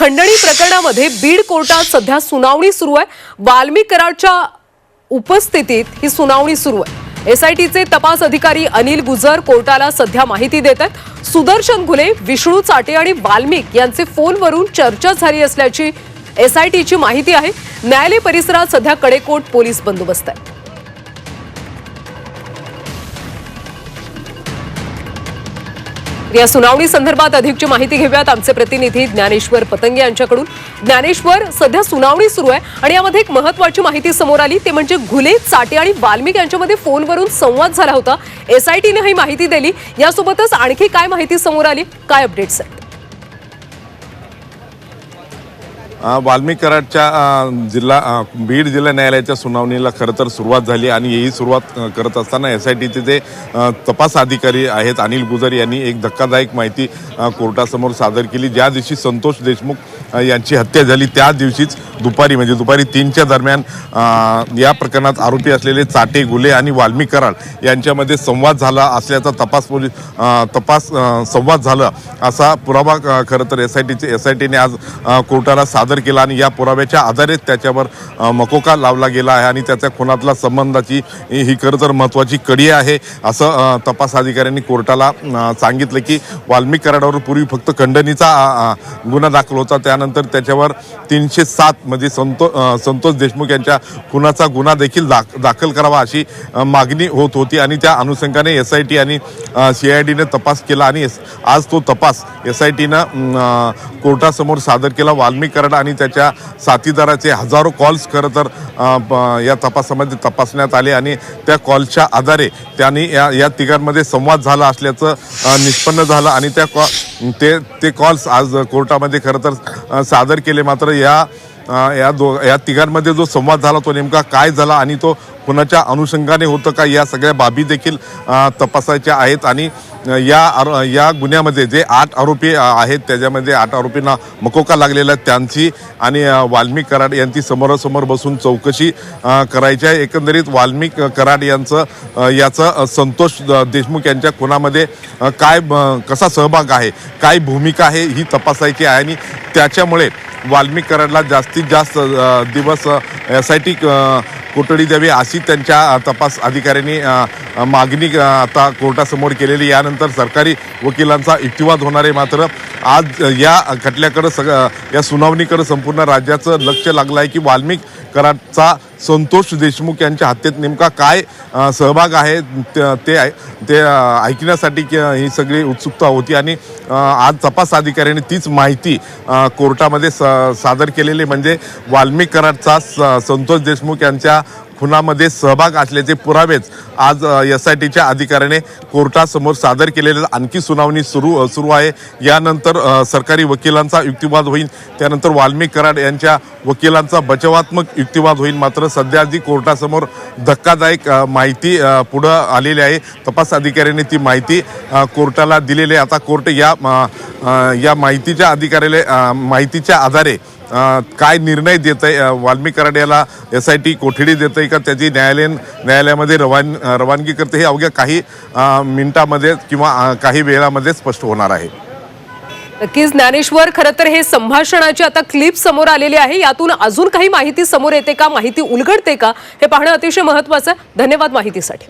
खंडणी प्रकरणामध्ये बीड कोर्टात सध्या सुनावणी सुरू आहे. वाल्मिक कराडच्या उपस्थितीत ही सुनावणी सुरू आहे. एसआयटीचे तपास अधिकारी अनिल गुजर कोर्टाला सध्या माहिती देत आहेत. सुदर्शन घुले विष्णू चाटे आणि वाल्मिक यांचे फोनवरून चर्चा झाली असल्याची एसआयटीची माहिती आहे. न्यायालय परिसरात सध्या कडेकोट पोलीस बंदोबस्त आहे. या सुनावणी संदर्भात अधिकची माहिती घेऊयात आमचे प्रतिनिधी ज्ञानेश्वर पतंगे यांच्याकडून. ज्ञानेश्वर सध्या सुनावणी सुरू आहे आणि यामध्ये एक महत्वाची माहिती समोर आली ते म्हणजे घुले चाटे आणि वाल्मिक यांच्यामध्ये फोनवरून संवाद झाला होता. एसआयटीने ही माहिती दिली. यासोबतच आणखी काय माहिती समोर आली? काय अपडेट्स आहेत? वाल्मिक कराडच्या जिल्हा बीड जिल्हा न्यायालयाच्या सुनावणीला खरं तर सुरुवात झाली आणि ही सुरुवात करत असताना एस आय टीचे जे तपास अधिकारी आहेत अनिल गुजर यांनी एक धक्कादायक माहिती कोर्टासमोर सादर केली. ज्या दिवशी संतोष देशमुख यांची हत्या झाली त्या दिवशीच दुपारी म्हणजे दुपारी तीनच्या दरम्यान या प्रकरणात आरोपी असलेले चाटे गुले आणि वाल्मिक कराड यांच्यामध्ये संवाद झाला असल्याचा तपास पोलीस तपास संवाद झाला असा पुरावा खरं तर एस आय टीचे एस आय टीने आज कोर्टाला सादर सादर केला आणि या पुराव्याच्या आधारे त्याच्यावर मकोका लावला गेला आहे आणि त्याच्या खुनातला संबंधाची ही खरं तर महत्त्वाची कडी आहे असं तपास अधिकाऱ्यांनी कोर्टाला सांगितलं की वाल्मिक कराडावर पूर्वी फक्त खंडणीचा गुन्हा दाखल होता. त्यानंतर त्याच्यावर तीनशे सात म्हणजे संतो संतोष देशमुख यांच्या खुनाचा गुन्हा देखील दाख दाखल करावा अशी मागणी होत होती आणि त्या अनुषंगाने एस आय टी आणि सी आय डीने तपास केला आणि आज तो तपास एस आय टीनं कोर्टासमोर सादर केला. वाल्मिक कराड आणि त्याच्या साथीदाराचे हजारो कॉल्स खरं तर ब- या तपासामध्ये तपासण्यात आले आणि त्या कॉलच्या आधारे त्यांनी या या तिघांमध्ये संवाद झाला असल्याचं निष्पन्न झालं आणि त्या कॉ ते ते कॉल्स आज कोर्टामध्ये खरं तर सादर केले. मात्र या या दो या तिघांमध्ये जो संवाद झाला तो नेमका काय झाला आणि तो कुणाच्या अनुषंगाने होतं का या सगळ्या बाबी देखील तपासायच्या आहेत आणि या आरो या गुन्ह्यामध्ये जे आठ आरोपी आहेत त्याच्यामध्ये आठ आरोपींना मकोका लागलेला आहे त्यांची आणि वाल्मिक कराड यांची समोरासमोर बसून चौकशी करायची आहे. एकंदरीत वाल्मिक कराड यांचं याचं संतोष देशमुख यांच्या खुनामध्ये काय कसा सहभाग आहे काय भूमिका आहे ही तपासायची आहे आणि त्याच्यामुळे वाल्मिक जास्तीत जास्त दिवस एस आय टी कोठडी द्यावी अशी त्यांच्या तपास अधिकाऱ्यांनी मागणी आता कोर्टासमोर केलेली. यानंतर सरकारी वकिलांचा युक्तिवाद होणार आहे मात्र आज या खटल्याकडं सगळं या सुनावणीकडं संपूर्ण राज्याचं लक्ष लागलं आहे की वाल्मिक कराडचा संतोष देशमुख यांच्या हत्येत नेमका काय सहभाग आहे ते ऐ- ते ऐकण्यासाठी की, ही सगळी उत्सुकता होती आणि आज तपास अधिकाऱ्यांनी तीच माहिती कोर्टामध्ये स- सादर केलेली म्हणजे वाल्मिक कराडचा स- संतोष देशमुख यांच्या खुनामध्ये सहभाग असल्याचे पुरावेच आज एस आय टीच्या अधिकाऱ्याने कोर्टासमोर सादर केलेले आणखी सुनावणी सुरू सुरू आहे. यानंतर सरकारी वकिलांचा युक्तिवाद होईल. त्यानंतर वाल्मिक कराड यांच्या वकिलांचा बचावात्मक युक्तिवाद होईल. मात्र सध्या जी कोर्टासमोर धक्कादायक माहिती पुढं आलेली आहे. तपास अधिकाऱ्यांनी ती माहिती कोर्टाला दिलेली आहे. आता कोर्ट या या माहितीच्या अधिकाऱ्याला माहितीच्या आधारे काय निर्णय देत आहे वाल्मिक कराड याला एस आय टी कोठडी देत आहे का? त्याची न्यायालयीन न्यायालयामध्ये रवान रवानगी करते. हे अवघ्या काही मिनिटामध्ये किंवा काही वेळामध्ये स्पष्ट होणार आहे. नक्कीच ज्ञानेश्वर खरं तर हे संभाषणाची आता क्लिप समोर आलेली आहे. यातून अजून काही माहिती समोर येते का? माहिती उलगडते का? हे पाहणं अतिशय महत्वाचं आहे धन्यवाद माहितीसाठी.